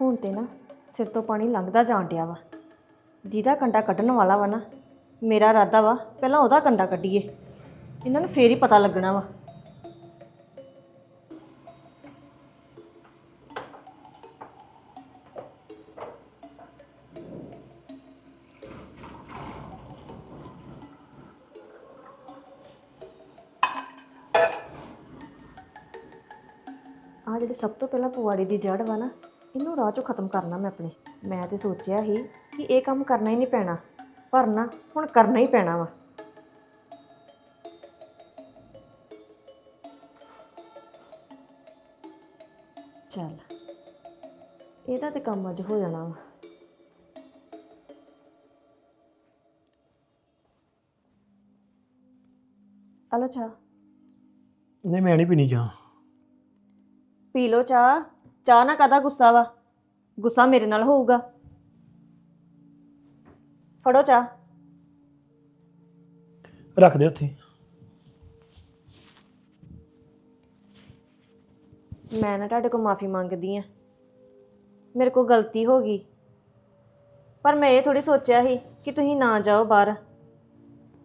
ਹੁਣ ਤੇ ਨਾ ਸਿਰ ਤੋਂ ਪਾਣੀ ਲੰਘਦਾ ਜਾਣ ਡਿਆ ਵਾ। ਜਿਹਦਾ ਕੰਡਾ ਕੱਢਣ ਵਾਲਾ ਵਾ ਨਾ, ਮੇਰਾ ਇਰਾਦਾ ਵਾ ਪਹਿਲਾਂ ਉਹਦਾ ਕੰਡਾ ਕੱਢੀਏ। ਇਹਨਾਂ ਨੂੰ ਫੇਰ ਹੀ ਪਤਾ ਲੱਗਣਾ ਵਾ। ਆ ਜਿਹੜੀ ਸਭ ਤੋਂ ਪਹਿਲਾਂ ਪੁਆੜੀ ਦੀ ਜੜ ਵਾ ਨਾ ਇਹਨੂੰ ਰਾਹ ਚੋਂ ਖਤਮ ਕਰਨਾ ਮੈਂ ਆਪਣੇ। ਮੈਂ ਤੇ ਸੋਚਿਆ ਸੀ ਕਿ ਇਹ ਕੰਮ ਕਰਨਾ ਹੀ ਨਹੀਂ ਪੈਣਾ ਪਰ ਨਾ ਹੁਣ ਕਰਨਾ ਹੀ ਪੈਣਾ ਵਾ। ਚੱਲ ਇਹਦਾ ਤੇ ਕੰਮ ਅੱਜ ਹੋ ਜਾਣਾ ਵਾ। ਹਲੋ ਚਾਹ। ਨਹੀਂ ਮੈਂ ਨਹੀਂ ਪੀਣੀ ਚਾਹ। ਪੀ ਲੋ ਚਾਹ। ਚਾਹ ਨਾ ਕਾਦਾ ਗੁੱਸਾ ਵਾ? ਗੁੱਸਾ ਮੇਰੇ ਨਾਲ ਹੋਊਗਾ। ਫੜੋ ਚਾਹ। ਰੱਖ ਦੇ ਉੱਥੇ। ਮੈਂ ਨਾ ਤੁਹਾਡੇ ਕੋਲ ਮਾਫੀ ਮੰਗਦੀ ਆ ਮੇਰੇ ਕੋਲ ਗਲਤੀ ਹੋ ਗਈ। ਪਰ ਮੈਂ ਇਹ ਥੋੜੀ ਸੋਚਿਆ ਸੀ ਕਿ ਤੁਸੀਂ ਨਾ ਜਾਓ ਬਾਹਰ।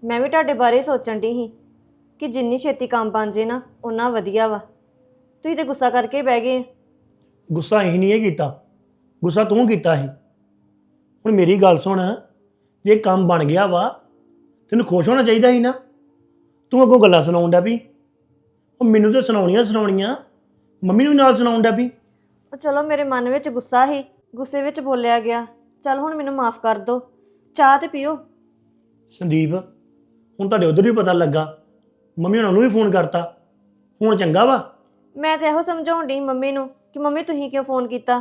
ਮੈਂ ਵੀ ਤੁਹਾਡੇ ਬਾਰੇ ਹੀ ਸੋਚਣ ਦੀ ਸੀ ਕਿ ਜਿੰਨੀ ਛੇਤੀ ਕੰਮ ਬਣ ਜੇ ਨਾ ਓਨਾ ਵਧੀਆ ਵਾ। ਤੁਸੀਂ ਤੇ ਗੁੱਸਾ ਕਰਕੇ ਬਹਿ ਗਏ। ਗੁੱਸਾ ਹੀ ਨਹੀਂ ਇਹ ਕੀਤਾ। ਗੁੱਸਾ ਤੂੰ ਕੀਤਾ ਸੀ। ਹੁਣ ਮੇਰੀ ਗੱਲ ਸੁਣ ਜੇ ਕੰਮ ਬਣ ਗਿਆ ਵਾ ਤੈਨੂੰ ਖੁਸ਼ ਹੋਣਾ ਚਾਹੀਦਾ ਸੀ ਨਾ? ਤੂੰ ਅੱਗੋਂ ਗੱਲਾਂ ਸੁਣਾਉਣ ਡਿਆ ਵੀ। ਉਹ ਮੈਨੂੰ ਤੇ ਸੁਣਾਉਣੀਆਂ ਸੁਣਾਉਣੀਆਂ ਮੰਮੀ ਨੂੰ ਨਾਲ ਸੁਣਾਉਣ ਡਿਆ ਵੀ। ਉਹ ਚਲੋ ਮੇਰੇ ਮਨ ਵਿੱਚ ਗੁੱਸਾ ਸੀ ਗੁੱਸੇ ਵਿੱਚ ਬੋਲਿਆ ਗਿਆ ਚਲ ਹੁਣ ਮੈਨੂੰ ਮਾਫ ਕਰ ਦਿਓ ਚਾਹ ਤੇ ਪੀਓ। ਸੰਦੀਪ ਹੁਣ ਤੁਹਾਡੇ ਉਧਰ ਵੀ ਪਤਾ ਲੱਗਾ ਮੰਮੀ ਉਹਨਾਂ ਨੂੰ ਵੀ ਫੋਨ ਕਰਤਾ। ਹੁਣ ਚੰਗਾ ਵਾ? ਮੈਂ ਤੇ ਇਹੋ ਸਮਝਾਉਣ ਡਈ ਮੰਮੀ ਨੂੰ ਕਿ ਮੰਮੀ ਤੁਸੀਂ ਕਿਉਂ ਫੋਨ ਕੀਤਾ?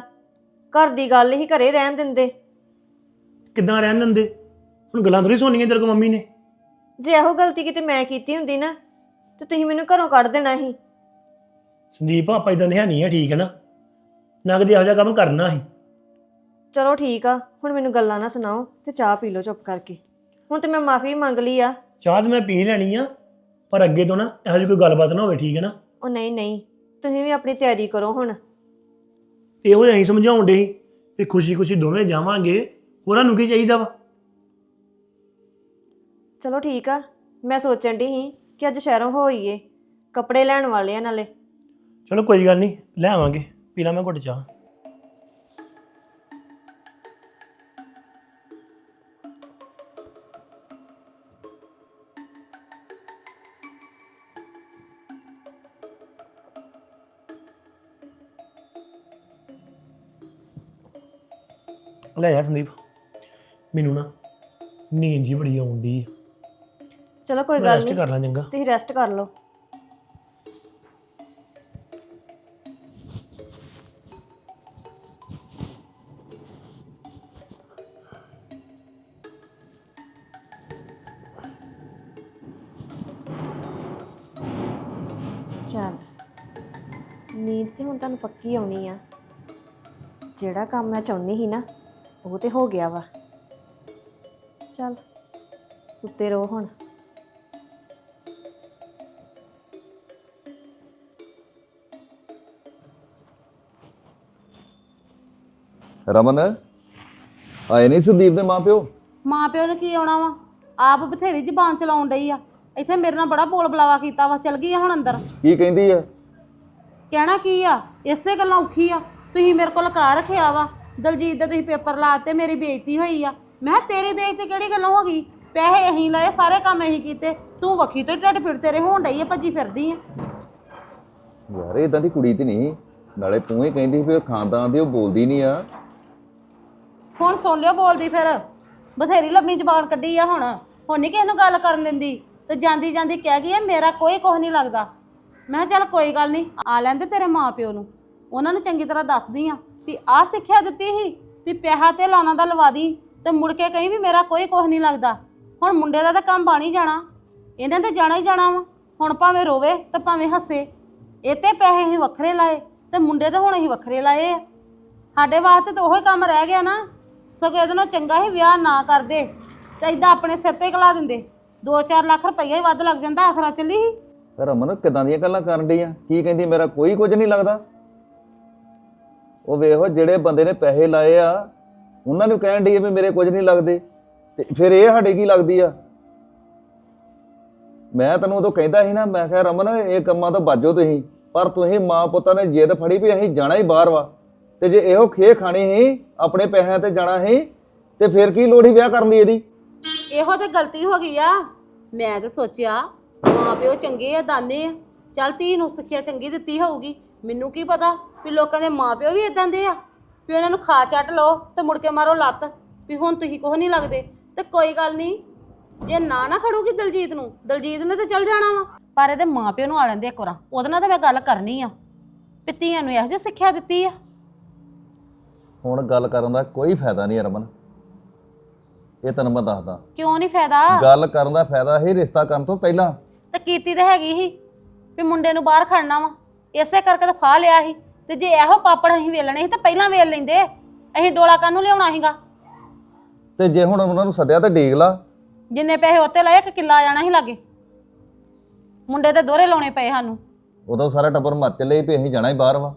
ਘਰ ਦੀ ਗੱਲ ਹੀ ਘਰੇ ਰਹਿਣ ਦਿੰਦੇ। ਕਿੱਦਾਂ ਰਹਿਣ ਦਿੰਦੇ? ਹੁਣ ਗੱਲਾਂ ਥੋੜੀ ਸੁਣਨੀਆਂ ਤੇਰੇ ਕੋਲ ਮੰਮੀ ਨੇ। ਜੇ ਇਹੋ ਗਲਤੀ ਕਿਤੇ ਮੈਂ ਕੀਤੀ ਹੁੰਦੀ ਨਾ ਤੇ ਤੁਸੀਂ ਮੈਨੂੰ ਘਰੋਂ ਕੱਢ ਦੇਣਾ ਸੀ। ਸੰਦੀਪ ਆਪਾਂ ਇਦਾਂ ਦੇ ਹੈ ਨਹੀਂ ਆ ਠੀਕ ਹੈ ਨਾ? ਨਾ ਕਦੇ ਇਹੋ ਜਿਹਾ ਕੰਮ ਕਰਨਾ ਸੀ। ਚਲੋ ਠੀਕ ਆ ਹੁਣ ਮੈਨੂੰ ਗੱਲਾਂ ਨਾ ਸੁਣਾਓ ਤੇ ਚਾਹ ਪੀ ਲਓ ਚੁੱਪ ਕਰਕੇ। ਹੁਣ ਤੇ ਮੈਂ ਮਾਫੀ ਮੰਗ ਲਈ ਆ। ਚਾਹ ਤੇ ਮੈਂ ਪੀ ਲੈਣੀ ਆ ਪਰ ਅੱਗੇ ਤੋਂ ਨਾ ਇਹੋ ਜਿਹੀ ਕੋਈ ਗੱਲਬਾਤ ਨਾ ਹੋਵੇ ਠੀਕ ਹੈ ਨਾ? ਉਹ ਨਹੀਂ ਨਹੀਂ ਤੁਸੀਂ ਵੀ ਆਪਣੀ ਤਿਆਰੀ ਕਰੋ ਹੁਣ। ਇਹੋ ਜਿਹਾ ਹੀ ਸਮਝਾਉਣ ਦੇ ਵੀ ਖੁਸ਼ੀ ਖੁਸ਼ੀ ਦੋਵੇਂ ਜਾਵਾਂਗੇ ਹੋਰਾਂ ਨੂੰ ਕੀ ਚਾਹੀਦਾ ਵਾ? ਚਲੋ ਠੀਕ ਆ ਮੈਂ ਸੋਚਣ ਦੀ ਸੀ ਕਿ ਅੱਜ ਸ਼ਹਿਰੋਂ ਹੋਈਏ ਕੱਪੜੇ ਲੈਣ ਵਾਲੇ ਆ ਨਾਲੇ। ਚਲੋ ਕੋਈ ਗੱਲ ਨਹੀਂ ਲੈ ਆਵਾਂਗੇ ਪੀ ਲਾਂ ਮੈਂ ਘੁੱਟ ਚਾਹ। ਲੈ ਜਾ ਸੰਦੀਪ। ਮੈਨੂੰ ਨਾ ਨੀਂਦ ਜੀ ਬੜੀ ਆਉਂਦੀ ਚਲੋ ਕੋਈ ਗੱਲ ਰੈਸਟ ਨਹੀਂ ਕਰ ਲਾਂ ਚੰਗਾ। ਤੁਸੀਂ ਰੈਸਟ ਕਰ ਲਓ। ਚੱਲ। ਨੀਂਦ ਤੇ ਹੁਣ ਤੁਹਾਨੂੰ ਪੱਕੀ ਆਉਣੀ ਆ। ਜਿਹੜਾ ਕੰਮ ਮੈਂ ਚਾਹੁੰਦੀ ਸੀ ਨਾ ਉਹ ਤੇ ਹੋ ਗਿਆ ਵਾ। ਚੱਲ ਸੁੱਤੇ ਰਹੋ ਹੁਣ। ਰਮਨ ਆਏ ਨਹੀਂ ਸੰਦੀਪ ਦੇ ਮਾਪਿਓ? ਮਾਂ ਪਿਓ ਨੇ ਕੀ ਆਉਣਾ ਵਾ? ਆਪ ਬਥੇਰੀ ਜ਼ਬਾਨ ਚਲਾਉਣ ਡਈ ਆ। ਇੱਥੇ ਮੇਰੇ ਨਾਲ ਬੜਾ ਬੋਲ ਬਲਾਵਾ ਕੀਤਾ ਵਾ ਚਲ ਗਈ ਆ ਹੁਣ ਅੰਦਰ। ਕੀ ਕਹਿੰਦੀ ਆ? ਕਹਿਣਾ ਕੀ ਆ? ਇਸੇ ਗੱਲਾਂ ਔਖੀ ਆ। ਤੁਸੀਂ ਮੇਰੇ ਕੋਲ ਲਕਾ ਰੱਖਿਆ ਵਾ। ਦਲਜੀਤ ਦੇ ਤੁਸੀਂ ਪੇਪਰ ਲਾਤੇ ਮੇਰੀ ਬੇਇੱਜ਼ਤੀ ਹੋਈ ਆ। ਮੈਂ ਕਿਹਾ ਤੇਰੀ ਬੇਇੱਜ਼ਤੀ ਕਿਹੜੀ ਗੱਲੋਂ ਹੋ ਗਈ? ਪੈਸੇ ਅਹੀਂ ਲਾਏ ਸਾਰੇ ਕੰਮ ਅਹੀਂ ਕੀਤੇ। ਤੂੰ ਵੱਖੀ ਤੋਂ ਢਿੱਡ ਫਿਰ ਤੇਰੇ ਹੋਣ ਡਈ ਆ ਭੱਜੀ ਫਿਰਦੀ ਆ। ਯਾਰ ਇਦਾਂ ਦੀ ਕੁੜੀ ਤੇ ਨਹੀਂ। ਨਾਲੇ ਤੂੰ ਹੀ ਕਹਿੰਦੀ ਵੀ ਉਹ ਖਾਨਦਾਨ ਦੀ ਉਹ ਬੋਲਦੀ ਨਹੀਂ ਆ। ਹੁਣ ਸੁਣ ਲਿਓ ਬੋਲਦੀ ਫਿਰ। ਬਥੇਰੀ ਲੰਮੀ ਜ਼ਬਾਨ ਕੱਢੀ ਆ ਹੁਣ। ਹੁਣ ਨਹੀਂ ਕਿਸੇ ਨੂੰ ਗੱਲ ਕਰਨ ਦਿੰਦੀ। ਤੇ ਜਾਂਦੀ ਜਾਂਦੀ ਕਹਿ ਗਈ ਆ ਮੇਰਾ ਕੋਈ ਕੁਝ ਨਹੀਂ ਲੱਗਦਾ। ਮੈਂ ਕਿਹਾ ਚੱਲ ਕੋਈ ਗੱਲ ਨਹੀਂ ਆ ਲੈਂਦੇ ਤੇਰੇ ਮਾਪਿਓ ਨੂੰ। ਉਹਨਾਂ ਨੂੰ ਚੰਗੀ ਤਰ੍ਹਾਂ ਦੱਸਦੀ ਆ। ਵੀ ਆਹ ਸਿੱਖਿਆ ਦਿੱਤੀ ਸੀ ਵੀ ਪੈਸਾ ਤੇ ਲਾਉਣਾ ਦਾ ਲਵਾ ਦੀ ਤੇ ਮੁੜ ਕੇ ਕਹੀਂ ਵੀ ਮੇਰਾ ਕੋਈ ਕੁਝ ਨਹੀਂ ਲੱਗਦਾ। ਹੁਣ ਮੁੰਡੇ ਦਾ ਤਾਂ ਕੰਮ ਬਣ ਜਾਣਾ। ਇਹਨਾਂ ਤੇ ਜਾਣਾ ਹੀ ਜਾਣਾ ਵਾ। ਹੁਣ ਭਾਵੇਂ ਰੋਵੇ ਤੇ ਭਾਵੇਂ ਹੱਸੇ। ਇਹ ਤੇ ਪੈਸੇ ਅਸੀਂ ਵੱਖਰੇ ਲਾਏ ਤੇ ਮੁੰਡੇ ਤੇ ਹੁਣ ਅਸੀਂ ਵੱਖਰੇ ਲਾਏ ਆ। ਸਾਡੇ ਵਾਸਤੇ ਤਾਂ ਉਹੀ ਕੰਮ ਰਹਿ ਗਿਆ ਨਾ। ਸਗੋਂ ਇਹਦੇ ਨਾਲ ਚੰਗਾ ਹੀ ਵਿਆਹ ਨਾ ਕਰਦੇ। ਤੇ ਇਦਾਂ ਆਪਣੇ ਸਿਰ ਤੇ ਕਲਾ ਦਿੰਦੇ। 2-4 ਲੱਖ ਰੁਪਈਆ ਹੀ ਵੱਧ ਲੱਗ ਜਾਂਦਾ, ਆਖਰਾ ਚੱਲੀ ਸੀ। ਰਮਨ, ਕਿਦਾਂ ਦੀਆਂ ਗੱਲਾਂ ਕਰਨ ਡਈ ਆ? ਕੀ ਕਹਿੰਦੀ, ਮੇਰਾ ਕੋਈ ਕੁਝ ਨਹੀਂ ਲੱਗਦਾ? ਉਹ ਵੇਖੋ ਜਿਹੜੇ ਬੰਦੇ ਨੇ ਪੈਸੇ ਲਾਏ ਆ, ਉਹਨਾਂ ਨੂੰ ਕਹਿਣ ਦੀ ਵੀ ਮੇਰੇ ਕੁਝ ਨਹੀਂ ਲੱਗਦੇ। ਤੇ ਫਿਰ ਇਹ ਸਾਡੇ ਕੀ ਲੱਗਦੀ ਆ? ਮੈਂ ਤੈਨੂੰ ਉਦੋਂ ਕਹਿੰਦਾ ਸੀ ਨਾ, ਮੈਂ ਕਿਹਾ, ਰਮਨ, ਇਹ ਕੰਮਾਂ ਤੋਂ ਬਾਜੋ ਤੁਸੀਂ, ਪਰ ਤੁਸੀਂ ਮਾਂ ਪੁੱਤਾਂ ਨੇ ਜਿੱਦ ਫੜੀ ਵੀ ਅਸੀਂ ਜਾਣਾ ਹੀ ਬਾਹਰ ਵਾ। ਤੇ ਜੇ ਇਹੋ ਖੇ ਖਾਣੀ ਸੀ, ਆਪਣੇ ਪੈਸਿਆਂ ਤੇ ਜਾਣਾ ਸੀ, ਤੇ ਫਿਰ ਕੀ ਲੋੜ ਹੀ ਵਿਆਹ ਕਰਨ ਦੀ ਇਹਦੀ? ਇਹੋ ਤੇ ਗਲਤੀ ਹੋ ਗਈ ਆ। ਮੈਂ ਤੇ ਸੋਚਿਆ ਮਾਂ ਪਿਓ ਚੰਗੇ ਆ, ਦਾਨੇ ਆ। ਚੱਲ ਧੀ ਨੂੰ ਸਿੱਖਿਆ ਚੰਗੀ ਦਿੱਤੀ ਹੋਊਗੀ। ਮੈਨੂੰ ਕੀ ਪਤਾ ਵੀ ਲੋਕਾਂ ਦੇ ਮਾਂ ਪਿਓ ਵੀ ਇਦਾਂ ਦੇ ਆ? ਵੀ ਉਹਨਾਂ ਨੂੰ ਖਾ ਚੱਟ ਲਓ ਤੇ ਮੁੜ ਕੇ ਮਾਰੋ ਲੱਤ। ਵੀ ਹੁਣ ਤੁਸੀਂ ਕੁਛ ਨਹੀਂ ਲੱਗਦੇ। ਤੇ ਕੋਈ ਗੱਲ ਨਹੀਂ ਜੇ ਨਾ ਨਾ ਖੜੂਗੀ ਦਲਜੀਤ ਨੂੰ ਦਲਜੀਤ ਨੇ ਤੇ ਚੱਲ ਜਾਣਾ ਵਾ। ਪਰ ਇਹਦੇ ਮਾਂ ਪਿਓ ਨੂੰ ਆ ਲੈਂਦੇ ਇੱਕ ਵਾਰ ਉਹਦੇ ਨਾਲ ਤਾਂ ਮੈਂ ਗੱਲ ਕਰਨੀ ਆ। ਪਿੱਤੀਆਂ ਨੂੰ ਇਹੋ ਜਿਹੀ ਸਿੱਖਿਆ ਦਿੱਤੀ ਆ। ਹੁਣ ਗੱਲ ਕਰਨ ਦਾ ਕੋਈ ਫਾਇਦਾ ਨਹੀਂ ਰਮਨ ਇਹ ਤੈਨੂੰ ਮੈਂ ਦੱਸਦਾ। ਕਿਉਂ ਨਹੀਂ ਫਾਇਦਾ? ਗੱਲ ਕਰਨ ਦਾ ਫਾਇਦਾ ਹੀ ਰਿਸ਼ਤਾ ਕਰਨ ਤੋਂ ਪਹਿਲਾਂ। ਤੇ ਕੀਤੀ ਤਾਂ ਹੈਗੀ ਸੀ ਵੀ ਮੁੰਡੇ ਨੂੰ ਬਾਹਰ ਖੜਨਾ ਵਾ। ਇਸੇ ਕਰਕੇ ਤਾਂ ਫਾ ਲਿਆ ਸੀ। ਤੇ ਜੇ ਇਹੋ ਪਾਪੜ ਅਸੀਂ ਵੇਲਣੇ ਸੀ ਤਾਂ ਪਹਿਲਾਂ ਵੇਲ ਲੈਂਦੇ। ਅਸੀਂ ਡੋਲਾ ਕਾਹਨੂੰ ਲਿਆਉਣਾ ਸੀਗਾ? ਤੇ ਜੇ ਹੁਣ ਉਹਨਾਂ ਨੂੰ ਸੱਦਿਆ ਤੇ ਡੀਕ ਲਾ। ਜਿੰਨੇ ਪੈਸੇ ਉੱਤੇ ਲਾਏ ਇੱਕ ਕਿੱਲਾ ਆ ਜਾਣਾ ਸੀ ਲਾਗੇ। ਮੁੰਡੇ ਤੇ ਦੋਹਰੇ ਲਾਉਣੇ ਪਏ ਸਾਨੂੰ। ਉਦੋਂ ਸਾਰਾ ਟੱਬਰ ਮਰ ਚੱਲੇ ਵੀ ਅਸੀਂ ਜਾਣਾ ਹੀ ਬਾਹਰ ਵਾ।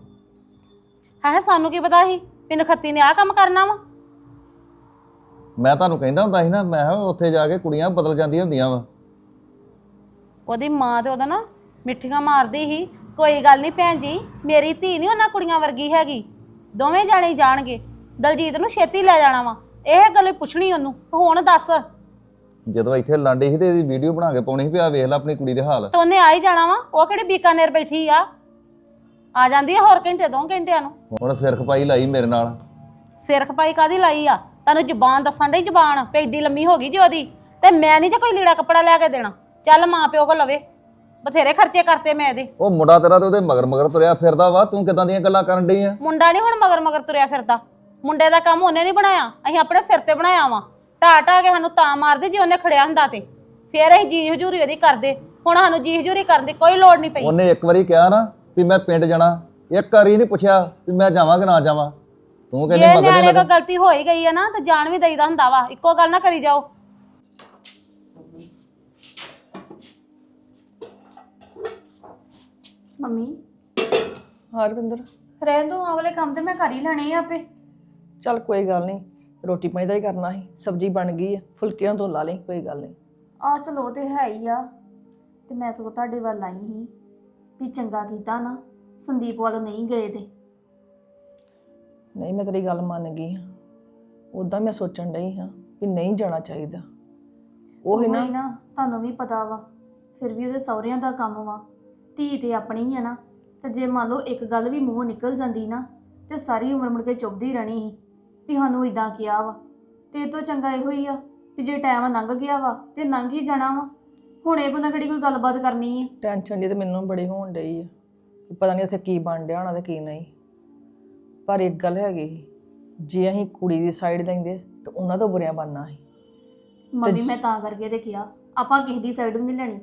ਹੈ ਸਾਨੂੰ ਕੀ ਪਤਾ ਸੀ ਵੀ ਨਖੱਤੀ ਨੇ ਆਹ ਕੰਮ ਕਰਨਾ ਵਾ? ਮੈਂ ਤੁਹਾਨੂੰ ਕਹਿੰਦਾ ਹੁੰਦਾ ਸੀ ਨਾ ਮੈਂ ਕਿਹਾ ਉੱਥੇ ਜਾ ਕੇ ਕੁੜੀਆਂ ਬਦਲ ਜਾਂਦੀਆਂ ਹੁੰਦੀਆਂ ਵਾ। ਉਹਦੀ ਮਾਂ ਤੇ ਉਹਦਾ ਨਾ ਮਿੱਠੀਆਂ ਮਾਰਦੀ ਸੀ। ਕੋਈ ਗੱਲ ਨਹੀਂ ਭੈਣ ਜੀ ਮੇਰੀ ਧੀ ਨਹੀਂ ਉਹਨਾਂ ਕੁੜੀਆਂ ਵਰਗੀ ਹੈਗੀ। ਦੋਵੇਂ ਜਾਣੇ ਹੀ ਜਾਣਗੇ। ਦਲਜੀਤ ਨੂੰ ਛੇਤੀ ਲੈ ਜਾਣਾ ਵਾ। ਇਹ ਗੱਲ ਪੁੱਛਣੀ ਉਹਨੂੰ ਹੁਣ ਦੱਸ। ਜਦੋਂ ਇੱਥੇ ਲਾਂਡੇ ਸੀ ਤੇ ਇਹਦੀ ਵੀਡੀਓ ਬਣਾ ਕੇ ਪਾਉਣੀ ਸੀ ਵੀ ਆ ਵੇਖ ਲੈ ਆਪਣੀ ਕੁੜੀ ਦੇ ਹਾਲ। ਤੇ ਉਹਨੇ ਆ ਹੀ ਜਾਣਾ ਵਾ ਉਹ ਕਿਹੜੀ ਬੀਕਾਨੇਰ ਬੈਠੀ ਆ? ਆ ਜਾਂਦੀ ਆ ਹੋਰ ਘੰਟੇ ਦੋ ਘੰਟਿਆਂ ਨੂੰ। ਹੁਣ ਸਿਰ ਖਪਾਈ ਲਾਈ ਮੇਰੇ ਨਾਲ। ਸਿਰ ਖਪਾਈ ਕਾਦੀ ਲਾਈ ਆ? ਤੈਨੂੰ ਜ਼ਬਾਨ ਦੱਸਣ ਡਈ ਜ਼ਬਾਨ ਪੈਡੀ ਲੰਮੀ ਹੋ ਗਈ ਜੀ ਉਹਦੀ। ਤੇ ਮੈਂ ਨਹੀਂ ਜੇ ਕੋਈ ਲੀੜਾ ਕੱਪੜਾ ਲੈ ਕੇ ਦੇਣਾ। ਚੱਲ ਮਾਂ ਪਿਓ ਕੋ ਲਵੇ ਬਥੇਰੇ ਖਰਚੇ ਕਰਤੇ ਮੈਂ ਇਹਦੇ। ਉਹ ਮੁੰਡਾ ਤੇਰਾ ਤੇ ਉਹਦੇ ਮਗਰ ਮਗਰ ਤੁਰਿਆ ਫਿਰਦਾ ਵਾ ਤੂੰ ਕਿਦਾਂ ਦੀਆਂ ਗੱਲਾਂ ਕਰਨ ਡਈ ਆ? ਮੁੰਡਾ ਨਹੀਂ ਹੁਣ ਮਗਰ ਮਗਰ ਤੁਰਿਆ ਫਿਰਦਾ। ਮੁੰਡੇ ਦਾ ਕੰਮ ਉਹਨੇ ਨਹੀਂ ਬਣਾਇਆ ਅਸੀਂ ਆਪਣੇ ਸਿਰ ਤੇ ਬਣਾਇਆ ਵਾ। ਢਾ ਢਾ ਕੇ ਸਾਨੂੰ ਤਾਂ ਮਾਰਦੇ ਜੇ ਉਹਨੇ ਖੜਿਆ ਹੁੰਦਾ ਤੇ। ਫੇਰ ਅਸੀਂ ਜੀ ਹਜੂਰੀ ਉਹਦੀ ਕਰਦੇ। ਹੁਣ ਸਾਨੂੰ ਜੀ ਹਜੂਰੀ ਕਰਨ ਦੀ ਕੋਈ ਲੋੜ ਨਹੀਂ ਪਈ। ਉਹਨੇ ਇੱਕ ਵਾਰੀ ਕਿਹਾ ਨਾ ਵੀ ਮੈਂ ਪਿੰਡ ਜਾਣਾ ਇੱਕ ਵਾਰੀ ਨਹੀਂ ਪੁੱਛਿਆ ਵੀ ਮੈਂ ਜਾਵਾਂ ਕਿ ਨਾ ਜਾਵਾਂ। ਤੂੰ ਕਹਿੰਦੀ ਮਗਰ ਨਿਆਣੇ ਨਹੀਂ ਕੋ ਗਲਤੀ ਹੋ ਹੀ ਗਈ ਹੈ ਨਾ ਤੇ ਜਾਣ ਵੀ ਦਈਦਾ ਹੁੰਦਾ ਵਾ। ਇੱਕੋ ਗੱਲ ਨਾ ਕਰੀ ਜਾਓ। ਮੰਮੀ? ਹਾਂ ਰਵਿੰਦਰ। ਰਹਿਣ ਦੋ ਆ ਵਾਲੇ ਕੰਮ ਤੇ ਮੈਂ ਕਰ ਹੀ ਲੈਣੇ ਆ ਆਪੇ। ਚੱਲ ਕੋਈ ਗੱਲ ਨਹੀਂ ਰੋਟੀ ਪਾਣੀ ਦਾ ਹੀ ਕਰਨਾ ਸੀ ਸਬਜ਼ੀ ਬਣ ਗਈ ਹੈ ਫੁਲਕਿਆਂ ਤੋਂ ਲਾ ਲਈ ਕੋਈ ਗੱਲ ਨਹੀਂ। ਆ ਚਲੋ ਉਹ ਤੇ ਹੈ ਹੀ ਆ ਤੇ ਮੈਂ ਸਗੋਂ ਤੁਹਾਡੇ ਵੱਲ ਆਈ ਸੀ ਵੀ ਚੰਗਾ ਕੀਤਾ ਨਾ ਸੰਦੀਪ ਵੱਲ ਨਹੀਂ ਗਏ ਤੇ। ਨਹੀਂ ਮੈਂ ਤੇਰੀ ਗੱਲ ਮੰਨ ਗਈ ਹਾਂ। ਉਦਾਂ ਮੈਂ ਸੋਚਣ ਡਈ ਹਾਂ ਵੀ ਨਹੀਂ ਜਾਣਾ ਚਾਹੀਦਾ। ਉਹ ਹੀ ਨਾ ਉਹੀ ਨਾ ਤੁਹਾਨੂੰ ਵੀ ਪਤਾ ਵਾ ਫਿਰ ਵੀ ਉਹਦੇ ਸਹੁਰਿਆਂ ਦਾ ਕੰਮ ਵਾ। ਧੀ ਤੇ ਆਪਣੀ ਹੀ ਆ ਨਾ ਤੇ ਜੇ ਮੰਨ ਲਓ ਇੱਕ ਗੱਲ ਵੀ ਮੂੰਹੋਂ ਨਿਕਲ ਜਾਂਦੀ ਨਾ ਤੇ ਸਾਰੀ ਉਮਰ ਮੁੜ ਕੇ ਚੁੱਭਦੀ ਰਹਿਣੀ ਸੀ ਵੀ ਸਾਨੂੰ ਇਦਾਂ ਕਿਹਾ ਵਾ। ਤੇ ਇਹ ਤੋਂ ਚੰਗਾ ਇਹੋ ਹੀ ਆ ਵੀ ਜੇ ਟਾਈਮ ਲੰਘ ਗਿਆ ਵਾ ਤੇ ਲੰਘ ਹੀ ਜਾਣਾ ਵਾ। ਹੁਣ ਇਹ ਬੰਦਾ ਕਿਹੜੀ ਕੋਈ ਗੱਲਬਾਤ ਕਰਨੀ ਹੈ ਟੈਨਸ਼ਨ ਜੀ ਤੇ ਮੈਨੂੰ ਬੜੀ ਹੋਣ ਡਈ ਹੈ ਵੀ ਪਤਾ ਨਹੀਂ ਉੱਥੇ ਕੀ ਬਣ ਡਿਆ ਹੋਣਾ ਤੇ ਕੀ ਨਹੀਂ। ਪਰ ਇੱਕ ਗੱਲ ਹੈਗੀ ਸੀ, ਜੇ ਅਸੀਂ ਕੁੜੀ ਦੀ ਸਾਈਡ ਲੈਂਦੇ ਤਾਂ ਉਹਨਾਂ ਤੋਂ ਬੁਰਿਆਂ ਬਣਨਾ ਸੀ। ਮੰਮੀ ਮੈਂ ਤਾਂ ਕਰਕੇ ਤੇ ਕਿਹਾ ਆਪਾਂ ਕਿਸੇ ਦੀ ਸਾਈਡ ਵੀ ਨਹੀਂ ਲੈਣੀ।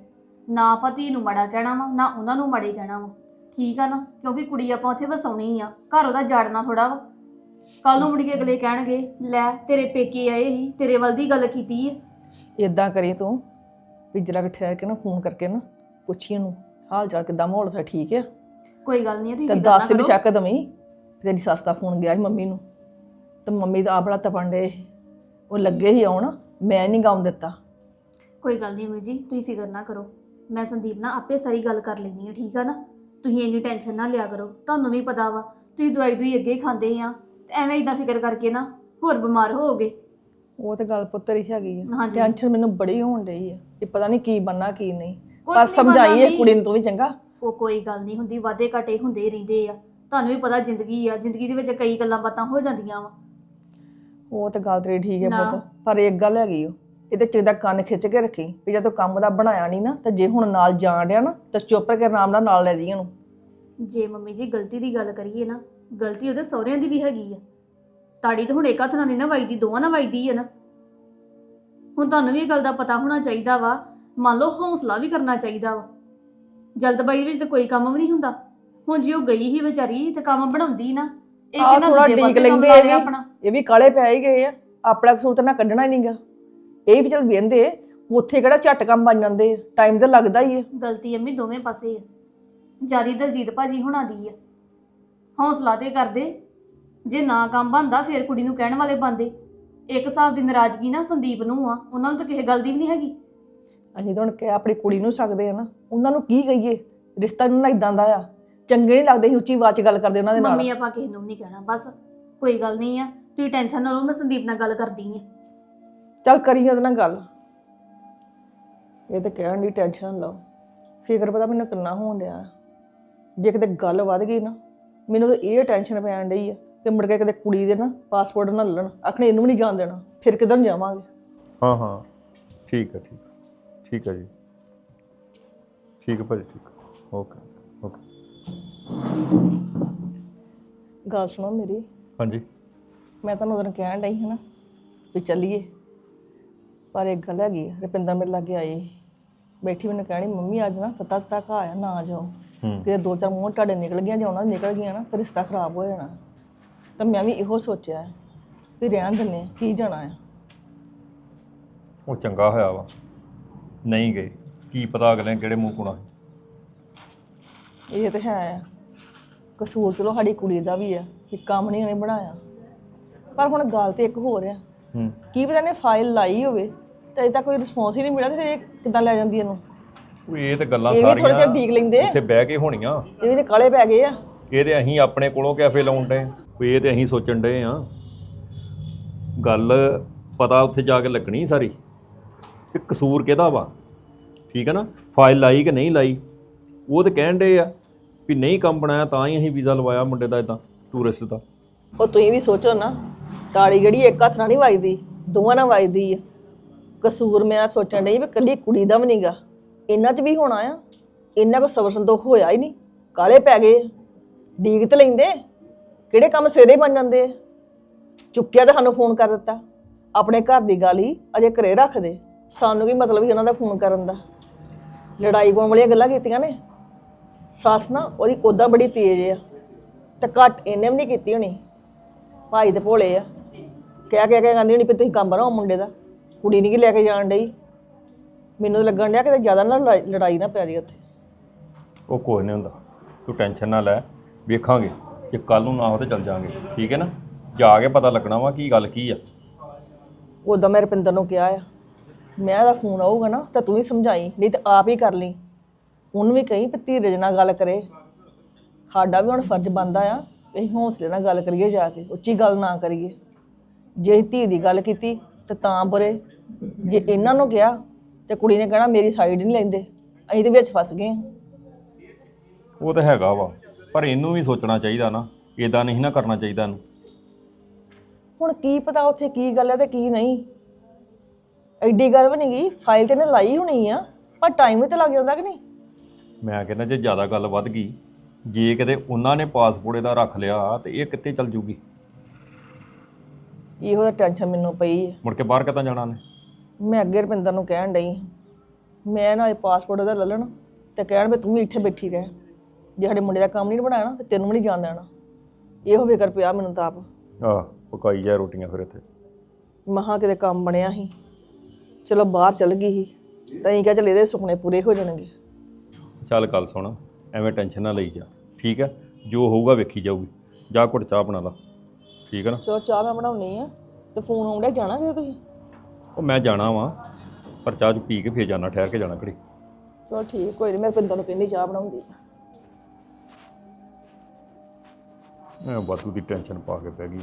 ਨਾ ਧੀ ਨੂੰ ਮਾੜਾ ਕਹਿਣਾ ਵਾ ਨਾ ਉਹਨਾਂ ਨੂੰ ਮਾੜੇ ਕਹਿਣਾ ਵਾ। ਠੀਕ ਆ ਨਾ? ਕਿਉਂਕਿ ਕੁੜੀ ਆਪਾਂ ਉੱਥੇ ਵਸਾਉਣੀ ਆ। ਘਰ ਉਹਦਾ ਜਾੜਨਾ ਥੋੜਾ ਵਾ। ਕੱਲ ਨੂੰ ਮੁੜ ਕੇ ਅਗਲੇ ਕਹਿਣਗੇ ਲੈ ਤੇਰੇ ਪੇਕੇ ਆਏ ਸੀ ਤੇਰੇ ਵੱਲ ਦੀ ਗੱਲ ਕੀਤੀ ਆ। ਇਦਾਂ ਕਰੀ ਤੂੰ ਵੀ ਜਰਾ ਠਹਿਰ ਕੇ ਨਾ ਫੋਨ ਕਰਕੇ ਨਾ ਪੁੱਛੀ ਉਹਨੂੰ ਹਾਲ ਚਾਲ ਕਿਦਾਂ ਮਾਹੌਲ ਸਾ ਠੀਕ ਹੈ ਕੋਈ ਗੱਲ ਨਹੀਂ ਤੁਸੀਂ ਤੇ ਫਿਕਰ ਨਾ ਦੱਸ ਵੀ ਕਰੋ। ਸ਼ੱਕ ਦਵੀਂ ਤੇਰੀ ਸੱਸ ਦਾ ਫੋਨ ਗਿਆ ਸੀ ਮੰਮੀ ਨੂੰ ਤੇ ਮੰਮੀ ਦਾ ਆਪਣਾ ਤਪਣ ਡੇ ਉਹ ਲੱਗੇ ਹੀ ਆਉਣ ਮੈਂ ਨਹੀਂ ਗਾਉਂ ਦਿੱਤਾ। ਕੋਈ ਗੱਲ ਨਹੀਂ ਅਮੀ ਜੀ ਤੁਸੀਂ ਫਿਕਰ ਨਾ ਕਰੋ। ਮੈਂ ਸੰਦੀਪ ਨਾਲ ਆਪੇ ਸਾਰੀ ਗੱਲ ਕਰ ਲੈਣੀ ਆ ਠੀਕ ਆ ਨਾ? ਤੁਸੀਂ ਇੰਨੀ ਟੈਨਸ਼ਨ ਨਾ ਲਿਆ ਕਰੋ ਤੁਹਾਨੂੰ ਵੀ ਪਤਾ ਵਾ ਤੁਸੀਂ ਦਵਾਈ ਦੂਈ ਅੱਗੇ ਹੀ ਖਾਂਦੇ ਆ ਤੇ ਐਵੇਂ ਇਦਾਂ ਫਿਕਰ ਕਰਕੇ ਨਾ ਹੋਰ ਬਿਮਾਰ ਹੋਵੋਗੇ। ਉਹ ਤੇ ਗੱਲ ਪੁੱਤਰ ਹੀ ਹੈਗੀ ਆ। ਹਾਂਜੀ। ਟੈਨਸ਼ਨ ਮੈਨੂੰ ਬੜੀ ਹੋਣ ਡਈ ਆ ਕਿ ਪਤਾ ਨਹੀਂ ਕੀ ਬੰਨਾ ਕੀ ਨਹੀਂ। ਕੁਛ ਪਰ ਸਮਝਾਈਏ ਬਣਨਾ ਕੁੜੀ ਨੂੰ ਤੂੰ ਵੀ ਚੰਗਾ। ਉਹ ਕੋਈ ਗੱਲ ਨਹੀਂ ਹੁੰਦੀ ਵਾਦੇ ਘਾਟੇ ਹੁੰਦੇ ਹੀ ਰਹਿੰਦੇ ਆ। ਤੁਹਾਨੂੰ ਵੀ ਪਤਾ ਜ਼ਿੰਦਗੀ ਆ ਜ਼ਿੰਦਗੀ ਦੇ ਵਿੱਚ ਕਈ ਗੱਲਾਂ ਬਾਤਾਂ ਹੋ ਜਾਂਦੀਆਂ ਵਾ। ਉਹ ਤੇ ਗੱਲ ਤੇਰੀ ਠੀਕ ਹੈ ਨਾ। ਪੁੱਤ ਪਰ ਇੱਕ ਗੱਲ ਹੈਗੀ ਓ ਇਹਦੇ ਚ ਦਾ ਕੰਨ ਖਿੱਚ ਕੇ ਰੱਖੀ ਵੀ ਜਦੋਂ ਕੰਮ ਦਾ ਬਣਾਇਆ ਨਹੀਂ ਨਾ ਤੇ ਜੇ ਹੁਣ ਨਾਲ ਜਾਣ ਡਿਆ ਨਾ ਤਾਂ ਚੁੱਪ ਕਰਕੇ ਆਰਾਮ ਨਾਲ ਨਾਲ ਲੈ ਜੀ ਇਹਨੂੰ ਜੇ ਮੰਮੀ ਜੀ ਗਲਤੀ ਦੀ ਗੱਲ ਕਰੀਏ ਨਾ ਗਲਤੀ ਉਹਦੇ ਸਹੁਰਿਆਂ ਦੀ ਵੀ ਹੈਗੀ ਆ। ਤਾੜੀ ਤਾਂ ਹੁਣ ਇੱਕ ਹੱਥ ਨਾਲ ਨਹੀਂ ਨਾ ਵੱਜਦੀ ਦੋਵਾਂ ਨਾਲ ਵੱਜਦੀ ਆ ਨਾ। ਹੁਣ ਤੁਹਾਨੂੰ ਵੀ ਇਹ ਗੱਲ ਦਾ ਪਤਾ ਹੋਣਾ ਚਾਹੀਦਾ ਵਾ ਮੰਨ ਲਓ ਹੌਸਲਾ ਵੀ ਕਰਨਾ ਚਾਹੀਦਾ ਵਾ। ਜਲਦਬਾਜ਼ੀ ਵਿੱਚ ਤਾਂ ਕੋਈ ਕੰਮ ਵੀ ਨਹੀਂ ਹੁੰਦਾ। ਹੁਣ ਜੇ ਉਹ ਗਈ ਹੀ ਵਿਚਾਰੀ ਤੇ ਕੰਮ ਬਣਾਉਂਦੀ ਨਾ ਇਹ ਆਹ ਕਿਹਨਾਂ ਦੂਜੇ ਡੀਕ ਪਾਸੇ ਕੰਮ ਲੈਂਦੇ ਲਾ ਆ ਲਿਆ ਵੀ। ਆਪਣਾ। ਇਹ ਵੀ ਕਾਲੇ ਪੈ ਹੀ ਗਏ ਆ। ਆਪਣਾ ਕਸੂਰ ਤਾਂ ਨਾ ਕੱਢਣਾ ਹੀ ਨਹੀਂਗਾ ਇਹ ਵੀ ਚਲ ਵੇਂਦੇ ਉੱਥੇ ਕਿਹੜਾ ਝੱਟ ਕੰਮ ਬਣ ਜਾਂਦੇ ਟਾਈਮ ਤਾਂ ਲੱਗਦਾ ਹੀ ਹੈ ਗਲਤੀ ਅੰਮੀ ਦੋਵੇਂ ਪਾਸੇ ਆ। ਜਿਆਦੀ ਦਲਜੀਤ ਭਾਜੀ ਹੁਣਾਂ ਦੀ ਆ। ਹੌਸਲਾ ਤੇ ਕਰਦੇ ਜੇ ਨਾ ਕੰਮ ਬੰਦਾ ਫਿਰ ਕੁੜੀ ਨੂੰ ਕਹਿਣ ਵਾਲੇ ਬੰਦੇ ਇੱਕ ਹਿਸਾਬ ਦੀ ਨਾਰਾਜ਼ਗੀ ਨਾ ਸੰਦੀਪ ਨੂੰ ਆ ਉਹਨਾਂ ਨੂੰ ਤਾਂ ਕਿਸੇ ਗੱਲ ਦੀ ਵੀ ਨਹੀਂ ਹੈਗੀ। ਅਸੀਂ ਤਾਂ ਹੁਣ ਕਹਿ ਆਪਣੀ ਕੁੜੀ ਨੂੰ ਸਕਦੇ ਆ ਨਾ ਉਹਨਾਂ ਨੂੰ ਕੀ ਕਹੀਏ? ਰਿਸ਼ਤਾ ਨੂੰ ਨਾ ਇਦਾਂ ਦਾ ਆ ਚੰਗੇ ਨਹੀਂ ਲੱਗਦੇ ਅਸੀਂ ਉੱਚੀ ਆਵਾਜ਼ 'ਚ ਗੱਲ ਕਰਦੇ ਉਹਨਾਂ ਦੇ ਨਾਲ। ਮੰਮੀ ਆਪਾਂ ਕਿਸੇ ਨੂੰ ਨਹੀਂ ਕਹਿਣਾ ਬਸ ਕੋਈ ਗੱਲ ਨਹੀਂ ਆ ਤੁਸੀਂ ਟੈਨਸ਼ਨ ਨਾ ਲਓ ਮੈਂ ਸੰਦੀਪ ਨਾਲ ਗੱਲ ਕਰਦੀ ਆ। ਚੱਲ ਕਰੀ ਉਹਦੇ ਨਾਲ ਗੱਲ। ਇਹ ਤਾਂ ਕਹਿਣ ਦੀ ਟੈਨਸ਼ਨ ਲਓ। ਫਿਕਰ ਪਤਾ ਮੈਨੂੰ ਕਿੰਨਾ ਹੋਣ ਡਿਆ। ਜੇ ਕਿਤੇ ਗੱਲ ਵੱਧ ਗਈ ਨਾ ਮੈਨੂੰ ਤਾਂ ਇਹ ਟੈਨਸ਼ਨ ਪੈਣ ਡਈ ਆ ਕਿ ਮੁੜ ਕੇ ਕਿਤੇ ਕੁੜੀ ਦੇ ਨਾ ਪਾਸਪੋਰਟ ਨਾ ਲੱਲਣ। ਆਖਣੇ ਇਹਨੂੰ ਵੀ ਨਹੀਂ ਜਾਣ ਦੇਣਾ। ਫਿਰ ਕਿੱਧਰ ਨੂੰ ਜਾਵਾਂਗੇ? ਹਾਂ ਹਾਂ। ਠੀਕ ਹੈ ਠੀਕ ਹੈ ਠੀਕ ਹੈ ਜੀ। ਠੀਕ ਹੈ ਭਾਜੀ ਠੀਕ ਹੈ ਓਕੇ ਓਕੇ। ਗੱਲ ਸੁਣੋ ਮੇਰੀ। ਹਾਂਜੀ। ਮੈਂ ਤੁਹਾਨੂੰ ਉਦੋਂ ਕਹਿਣ ਡਈ ਹਾਂ ਨਾ ਵੀ ਚੱਲੀਏ। ਪਰ ਇੱਕ ਗੱਲ ਹੈਗੀ ਆ, ਰੁਪਿੰਦਰ ਮੇਰੇ ਲਾਗੇ ਆਈ ਸੀ। ਬੈਠੀ ਮੈਨੂੰ ਕਹਿਣੀ ਮੰਮੀ ਅੱਜ ਨਾ ਤਤਾ ਤੱਕ ਆਇਆ ਨਾ ਜਾਓ। ਕਿਤੇ ਦੋ ਚਾਰ ਮੂੰਹ ਤੁਹਾਡੇ ਨਿਕਲ ਗਈਆਂ ਜਾਂ ਉਹਨਾਂ ਦੇ ਨਿਕਲ ਗਈਆਂ ਨਾ ਤਾਂ ਰਿਸ਼ਤਾ ਖਰਾਬ ਹੋ ਜਾਣਾ। ਤਾਂ ਮੈਂ ਵੀ ਇਹੋ ਸੋਚਿਆ ਵੀ ਰਹਿਣ ਦਿੰਨੇ ਆ, ਕੀ ਜਾਣਾ ਆ। ਉਹ ਚੰਗਾ ਹੋਇਆ ਵਾ। ਨਹੀਂ ਗਏ। ਕੀ ਪਤਾ ਅਗਲੇ ਨੇ ਕਿਹੜੇ ਮੂੰਹ ਕੋਣਾ ਇਹ ਤਾਂ ਹੈ ਆ। ਕਸੂਰ ਚਲੋ ਸਾਡੀ ਕੁੜੀ ਦਾ ਵੀ ਆ ਕਿ ਕੰਮ ਨਹੀਂ ਉਹਨੇ ਬਣਾਇਆ। ਪਰ ਹੁਣ ਗੱਲ ਤੇ ਇੱਕ ਹੋਰ ਆ। ਹੂੰ। ਕੀ ਪਤਾ ਨੇ ਫਾਈਲ ਲਾਈ ਹੋਵੇ ਤੇ ਅਜੇ ਤੱਕ ਕੋਈ ਰਿਸਪੌਂਸ ਹੀ ਨਹੀਂ ਮਿਲਿਆ ਤੇ ਫਿਰ ਇਹ ਕਿੱਦਾਂ ਲੈ ਜਾਂਦੀ ਇਹਨੂੰ? ਉਹ ਇਹ ਤੇ ਗੱਲਾਂ ਇਹ ਵੀ ਥੋੜਾ ਸਾਰੀਆਂ ਜਿਹਾ ਢੀਕ ਲੈਂਦੇ। ਇੱਥੇ ਬਹਿ ਕੇ ਹੋਣੀਆਂ। ਇਹ ਵੀ ਤੇ ਕਾਲੇ ਪੈ ਗਏ ਆ। ਇਹ ਤੇ ਅਸੀਂ ਆਪਣੇ ਕੋਲੋਂ ਕੈਫੇ ਲਾਉਣ ਡਏ। ਕੋਈ ਇਹ ਤੇ ਅਸੀਂ ਸੋਚਣ ਡਏ ਆ। ਗੱਲ ਪਤਾ ਉੱਥੇ ਜਾ ਕੇ ਲੱਗਣੀ ਸਾਰੀ। ਕਿ ਕਸੂਰ ਕਿਹਦਾ ਵਾ? ਠੀਕ ਹੈ ਨਾ? ਫਾਈਲ ਲਾਈ ਕਿ ਨਹੀਂ ਲਾਈ? ਉਹ ਤੇ ਕਹਿਣ ਡਏ ਆ ਵੀ ਨਹੀਂ ਕੰਮ ਬਣਾਇਆ ਤਾਂ ਹੀ ਅਸੀਂ ਵੀਜ਼ਾ ਲਵਾਇਆ ਮੁੰਡੇ ਦਾ ਇਦਾਂ ਟੂਰਿਸਟ ਦਾ। ਉਹ ਤੁਸੀਂ ਵੀ ਸੋਚੋ ਨਾ। ਤਾੜੀ ਜਿਹੜੀ ਇੱਕ ਹੱਥ ਨਾਲ ਨਹੀਂ ਵੱਜਦੀ, ਦੋਵਾਂ ਨਾਲ ਵੱਜਦੀ ਆ। ਕਸੂਰ ਮੈਂ ਸੋਚਣ ਡਈ ਵੀ ਕੱਲੀ ਕੁੜੀ ਦਾ ਵੀ ਨਹੀਂਗਾ ਇਹਨਾਂ 'ਚ ਵੀ ਹੋਣਾ ਆ, ਇਹਨਾਂ ਕੋ ਸਬਰ ਸੰਤੋਖ ਹੋਇਆ ਹੀ ਨਹੀਂ ਕਾਲੇ ਪੈ ਗਏ ਡੀਕ ਤੇ ਲੈਂਦੇ ਕਿਹੜੇ ਕੰਮ ਸਵੇਰੇ ਬਣ ਜਾਂਦੇ ਆ। ਚੁੱਕਿਆ ਤਾਂ ਸਾਨੂੰ ਫੋਨ ਕਰ ਦਿੱਤਾ, ਆਪਣੇ ਘਰ ਦੀ ਗੱਲ ਹੀ ਅਜੇ ਘਰੇ ਰੱਖਦੇ ਸਾਨੂੰ ਕੀ ਮਤਲਬ ਸੀ ਉਹਨਾਂ ਦਾ ਫੋਨ ਕਰਨ ਦਾ? ਲੜਾਈ ਪਾਉਣ ਵਾਲੀਆਂ ਗੱਲਾਂ ਕੀਤੀਆਂ ਨੇ। ਸੱਸ ਨਾ ਉਹਦੀ ਉਦਾਂ ਬੜੀ ਤੇਜ਼ ਆ, ਤੇ ਘੱਟ ਇਹਨੇ ਵੀ ਨਹੀਂ ਕੀਤੀ ਹੋਣੀ। ਭਾਈ ਤੇ ਭੋਲੇ ਆ। ਕਹਿ ਕਹਿ ਕੇ ਕਹਿੰਦੀ ਹੋਣੀ ਵੀ ਤੁਸੀਂ ਕੰਮ ਬਣਾਓ ਮੁੰਡੇ ਦਾ। ਕੁੜੀ ਨਹੀਂ ਕਿ ਲੈ ਕੇ ਜਾਣ ਡਈ। ਮੈਨੂੰ ਤਾਂ ਲੱਗਣ ਡਿਆ ਕਿਤੇ ਜ਼ਿਆਦਾ ਨਾ ਲੜਾਈ- ਲੜਾਈ ਨਾ ਪੈ ਜਾਏ ਉੱਥੇ। ਉਹ ਕੋਈ ਨਹੀਂ ਹੁੰਦਾ। ਤੂੰ ਟੈਨਸ਼ਨ ਨਾ ਲੈ ਵੇਖਾਂਗੇ। ਜੇ ਕੱਲ ਨੂੰ ਨਾ ਹੋ ਤੇ ਚੱਲ ਜਾਾਂਗੇ। ਠੀਕ ਹੈ ਨਾ? ਜਾ ਕੇ ਪਤਾ ਲੱਗਣਾ ਵਾ ਕੀ ਗੱਲ ਕੀ ਆ। ਉਦੋਂ ਮੈਂ ਰੁਪਿੰਦਰ ਨੂੰ ਕਿਹਾ ਆ ਮੈਂ ਦਾ ਫੋਨ ਆਊਗਾ ਨਾ ਤਾਂ ਤੂੰ ਹੀ ਸਮਝਾਈ ਨਹੀਂ ਤਾਂ ਆਪ ਹੀ ਕਰ ਲਈ। ਉਹਨੂੰ ਵੀ ਕਹੀਂ ਵੀ ਧੀਰਜ ਨਾਲ ਗੱਲ ਕਰੇ। ਸਾਡਾ ਵੀ ਹੁਣ ਫਰਜ਼ ਬਣਦਾ ਆ ਅਸੀਂ ਹੌਸਲੇ ਨਾਲ ਗੱਲ ਕਰੀਏ ਜਾ ਕੇ ਉੱਚੀ ਗੱਲ ਨਾ ਕਰੀਏ। ਜੇ ਧੀ ਦੀ ਗੱਲ ਕੀਤੀ ਤੇ ਤਾਂ ਬੁਰੇ। ਜੇ ਇਹਨਾਂ ਨੂੰ ਕਿਹਾ ਤੇ ਕੁੜੀ ਨੇ ਕਹਿਣਾ ਮੇਰੀ ਸਾਈਡ ਨਹੀਂ ਲੈਂਦੇ ਅਸੀਂ ਤੇ ਵਿੱਚ ਫਸ ਗਏ ਹਾਂ। ਉਹ ਤਾਂ ਹੈਗਾ ਵਾ ਪਰ ਇਹਨੂੰ ਵੀ ਸੋਚਣਾ ਚਾਹੀਦਾ ਨਾ ਇਦਾਂ ਨਹੀਂ ਨਾ ਕਰਨਾ ਚਾਹੀਦਾ ਇਹਨੂੰ। ਹੁਣ ਕੀ ਪਤਾ ਉੱਥੇ ਕੀ ਗੱਲ ਹੈ ਤੇ ਕੀ ਨਹੀਂ। ਐਡੀ ਗੱਲ ਬਣੀ ਗਈ ਫਾਈਲ ਤੇ ਨੇ ਲਾਈ ਹੋਣੀ ਆ ਪਰ ਟਾਈਮ ਵੀ ਤੇ ਲੱਗ ਜਾਂਦਾ ਕਿ ਨਹੀਂ? ਮੈਂ ਕਹਿੰਦਾ ਜੇ ਜ਼ਿਆਦਾ ਗੱਲ ਵੱਧ ਗਈ ਜੇ ਕਿਤੇ ਉਹਨਾਂ ਨੇ ਪਾਸਪੋਰਟ ਇਹਦਾ ਰੱਖ ਲਿਆ ਤੇ ਇਹ ਕਿੱਥੇ ਚੱਲ ਜੂਗੀ? ਇਹੋ ਤਾਂ ਟੈਨਸ਼ਨ ਮੈਨੂੰ ਪਈ ਹੈ ਮੁੜ ਕੇ ਬਾਹਰ ਕਿੱਦਾਂ ਜਾਣਾ ਨੇ ਮੈਂ ਅੱਗੇ ਰੁਪਿੰਦਰ ਨੂੰ ਕਹਿਣ ਡਈ। ਮੈਂ ਨਾ ਇਹ ਪਾਸਪੋਰਟ ਉਹਦਾ ਲੈ ਲੈਣਾ ਤੇ ਕਹਿਣ ਵੀ ਤੂੰ ਵੀ ਇੱਥੇ ਬੈਠੀ ਰਹਿ। ਜੇ ਸਾਡੇ ਮੁੰਡੇ ਦਾ ਕੰਮ ਨਹੀਂ ਬਣਾਇਆ ਨਾ ਤੇ ਤੈਨੂੰ ਵੀ ਨਹੀਂ ਜਾਣ ਦੇਣਾ। ਇਹੋ ਫਿਕਰ ਪਿਆ ਮੈਨੂੰ ਤਾਂ ਆਪ। ਆਹ ਪਕਾਈ ਜਾ ਰੋਟੀਆਂ ਫਿਰ ਇੱਥੇ। ਮਹਾ ਕਿਤੇ ਕੰਮ ਬਣਿਆ ਸੀ। ਚਲੋ ਬਾਹਰ ਚਲ ਗਈ ਸੀ। ਤਾਂ ਅਸੀਂ ਕਿਹਾ ਚਲ ਇਹਦੇ ਸੁਪਨੇ ਪੂਰੇ ਹੋ ਜਾਣਗੇ। ਚੱਲ ਗੱਲ ਸੁਣ ਐਵੇਂ ਟੈਨਸ਼ਨ ਨਾ ਲਈ ਜਾ। ਠੀਕ ਹੈ? ਜੋ ਹੋਊਗਾ ਵੇਖੀ ਜਾਊਗੀ। ਜਾ ਘੁੱਟ ਚਾਹ ਬਣਾ ਲਾ। ਠੀਕ ਹੈ ਨਾ? ਚਲੋ ਚਾਹ ਮੈਂ ਬਣਾਉਣੀ ਆ। ਤੇ ਫੋਨ ਆਉਂਦਾ ਜਾਣਾ ਕਿਤੇ ਤੁਸੀਂ? ਉਹ ਮੈਂ ਜਾਣਾ ਵਾਂ ਪਰ ਚਾਹ ਚ ਪੀ ਕੇ ਫੇਰ ਜਾਣਾ ਠਹਿਰ ਕੇ ਜਾਣਾ ਘੜੀ। ਚਲੋ ਠੀਕ ਕੋਈ ਨਹੀਂ ਮੈਂ ਰੁਪਿੰਦਰ ਨੂੰ ਕਹਿੰਦੀ ਚਾਹ ਬਣਾਉਂਦੀ ਮੈਂ ਵਾਧੂ ਦੀ ਟੈਨਸ਼ਨ ਪਾ ਕੇ ਬਹਿ ਗਈ।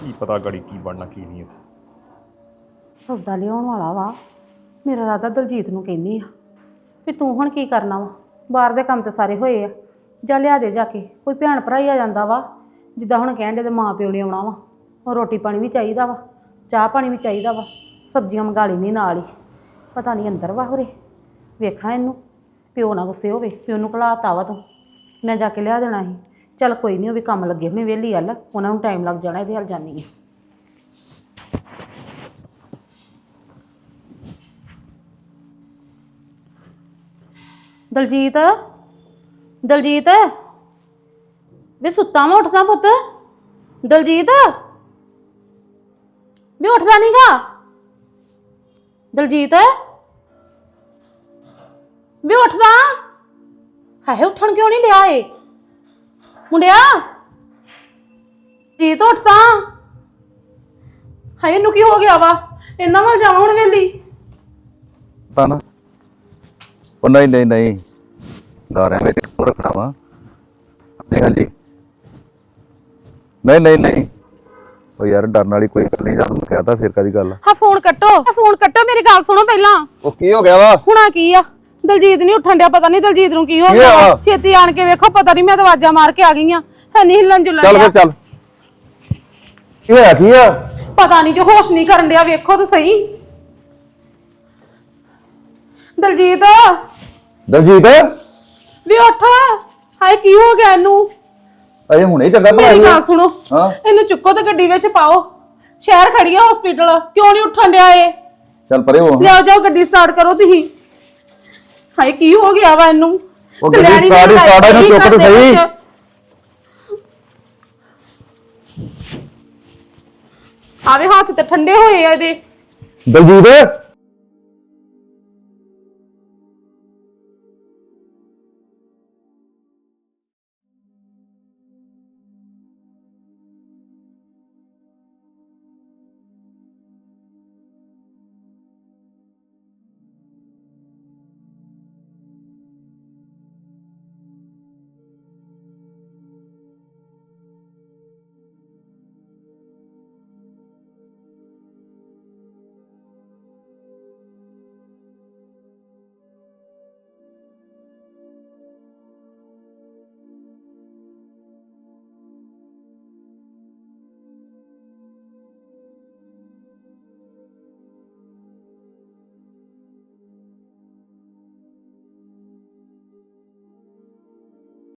ਕੀ ਪਤਾ ਗੜੀ ਕੀ ਬਣਨਾ ਕੀ ਨਹੀਂ ਇੱਥੇ। ਸੌਦਾ ਲਿਆਉਣ ਵਾਲਾ ਵਾ। ਮੇਰਾ ਰਾਦਾ ਦਲਜੀਤ ਨੂੰ ਕਹਿੰਦੀ ਆ ਵੀ ਤੂੰ ਹੁਣ ਕੀ ਕਰਨਾ ਵਾ? ਬਾਹਰ ਦੇ ਕੰਮ ਤੇ ਸਾਰੇ ਹੋਏ ਆ। ਜਾ ਲਿਆ ਦੇ ਜਾ ਕੇ ਕੋਈ ਭੈਣ ਭਰਾ ਹੀ ਆ ਜਾਂਦਾ ਵਾ। ਜਿੱਦਾਂ ਹੁਣ ਕਹਿਣ ਦੇ ਤੇ ਮਾਂ ਪਿਓ ਨੇ ਆਉਣਾ ਵਾ ਉਹ ਰੋਟੀ ਪਾਣੀ ਵੀ ਚਾਹੀਦਾ ਵਾ, ਚਾਹ ਪਾਣੀ ਵੀ ਚਾਹੀਦਾ ਵਾ, ਸਬਜ਼ੀਆਂ ਮੰਗਾ ਲੈਣੀ ਨਾਲ ਹੀ। ਪਤਾ ਨਹੀਂ ਅੰਦਰ ਵਾ ਹੋਰੇ ਵੇਖਾਂ ਇਹਨੂੰ, ਪਿਓ ਨਾ ਗੁੱਸੇ ਹੋਵੇ, ਪਿਓ ਨੂੰ ਘਲਾਤਾ ਵਾ ਤੂੰ, ਮੈਂ ਜਾ ਕੇ ਲਿਆ ਦੇਣਾ ਸੀ। ਚੱਲ ਕੋਈ ਨਹੀਂ, ਉਹ ਵੀ ਕੰਮ ਲੱਗੇ ਹੋਣੇ ਵਿਹਲੀ ਹਲ ਉਹਨਾਂ ਨੂੰ ਟਾਈਮ ਲੱਗ ਜਾਣਾ ਇਹਦੇ ਹਲ ਜਾਨੀ ਹੈ ਦਲਜੀਤ ਦਲਜੀਤ। ਵੇ ਸੁੱਤਾ ਮੈਂ ਉੱਠਦਾ ਪੁੱਤ। ਦਲਜੀਤ? ਵੇ ਉੱਠਦਾ ਨਹੀਂਗਾ ਦਲਜੀਤ? ਵੇ ਉੱਠਦਾ। ਹਾਏ, ਉੱਠਣ ਕਿਉਂ ਨਹੀਂ ਡਿਆ ਏ? ਮੁੰਡਿਆ। ਜੀਤ ਉੱਠ ਤਾਂ ਹਾਏ, ਇਹਨੂੰ ਕੀ ਹੋ ਗਿਆ ਵਾ? ਇਹਨਾਂ ਵੱਲ ਜਾਵਾਂ ਹੁਣ ਵੇਲੀ। ਤਾਂ ਨਾ। ਉਹ ਨਹੀਂ ਨਹੀਂ ਨਹੀਂ। ਗਾਰਿਆਂ ਵਿੱਚ ਕਿਉਂ ਰੱਖਣਾ ਵਾ ਨਹੀਂ ਹਾਂਜੀ ਨਹੀਂ ਨਹੀਂ ਨਹੀਂ। ਉਹ ਯਾਰ ਡਰਨ ਵਾਲੀ ਕੋਈ ਗੱਲ ਨਹੀਂ ਜਦ ਮੈਂ ਕਹਤਾ ਫਿਰ ਕਦੀ ਗੱਲ ਆ? ਹਾਂ ਫੋਨ ਕੱਟੋ ਫੋਨ ਕੱਟੋ ਮੇਰੀ ਗੱਲ ਸੁਣੋ ਪਹਿਲਾਂ। ਉਹ ਕੀ ਹੋ ਗਿਆ ਵਾ? ਹੁਣਾ ਕੀ ਆ? ਦਲਜੀਤ ਨਹੀਂ ਉੱਠਣ ਡਿਆ ਪਤਾ ਨਹੀਂ ਦਲਜੀਤ ਨੂੰ ਕੀ ਹੋ ਕੀ ਗਿਆ ਹੋਇਆ? ਛੇਤੀ ਆਣ ਕੇ ਵੇਖੋ ਪਤਾ ਨਹੀਂ ਮੈਂ ਤਾਂ ਆਵਾਜ਼ਾਂ ਮਾਰ ਕੇ ਆ ਗਈ ਆ। ਹੈ ਨਹੀਂ ਹਿੱਲਣ ਜੁਲਣ ਚੱਲ। ਫਿਰ ਚੱਲ। ਕੀ ਹੋਇਆ ਕੀ ਆ? ਪਤਾ ਨਹੀਂ ਜੋ ਹੋਸ਼ ਨਹੀਂ ਕਰਨ ਡਿਆ ਵੇਖੋ ਤਾਂ ਸਹੀ। ਦਲਜੀਤ। ਦਲਜੀਤ? ਵੀ ਉੱਠ। ਹਾਏ ਕੀ ਹੋ ਗਿਆ ਇਹਨੂੰ? ਅਜੇ ਹੁਣੇ ਚੰਗਾ ਭਲਾ ਮੇਰੀ। ਗੱਲ ਸੁਣੋ। ਹਾਂ। ਇਹਨੂੰ ਚੁੱਕੋ ਤੇ ਗੱਡੀ ਵਿੱਚ ਪਾਓ। ਸ਼ਹਿਰ ਖੜੀ ਆ ਹਸਪੀਟਲ ਕਿਉਂ ਨਹੀਂ ਉੱਠਣ ਡਿਆ ਏ ਚੱਲ ਪਰੇ ਹੋ। ਲਿਆਓ ਜਾਓ ਗੱਡੀ ਸਟਾਰਟ ਕਰੋ ਤੁਸੀਂ। ਹਾਏ ਕੀ ਹੋ ਗਿਆ ਵਾ ਇਹਨੂੰ? ਉਹ ਗੱਡੀ start ਹੀ ਇਹਨੂੰ ਚੁੱਕ ਤੇ ਸਹੀ। ਆਵੇ ਹੱਥ ਤੇ ਠੰਡੇ ਹੋਏ ਆ ਇਹਦੇ। ਦਲਜੀਤ।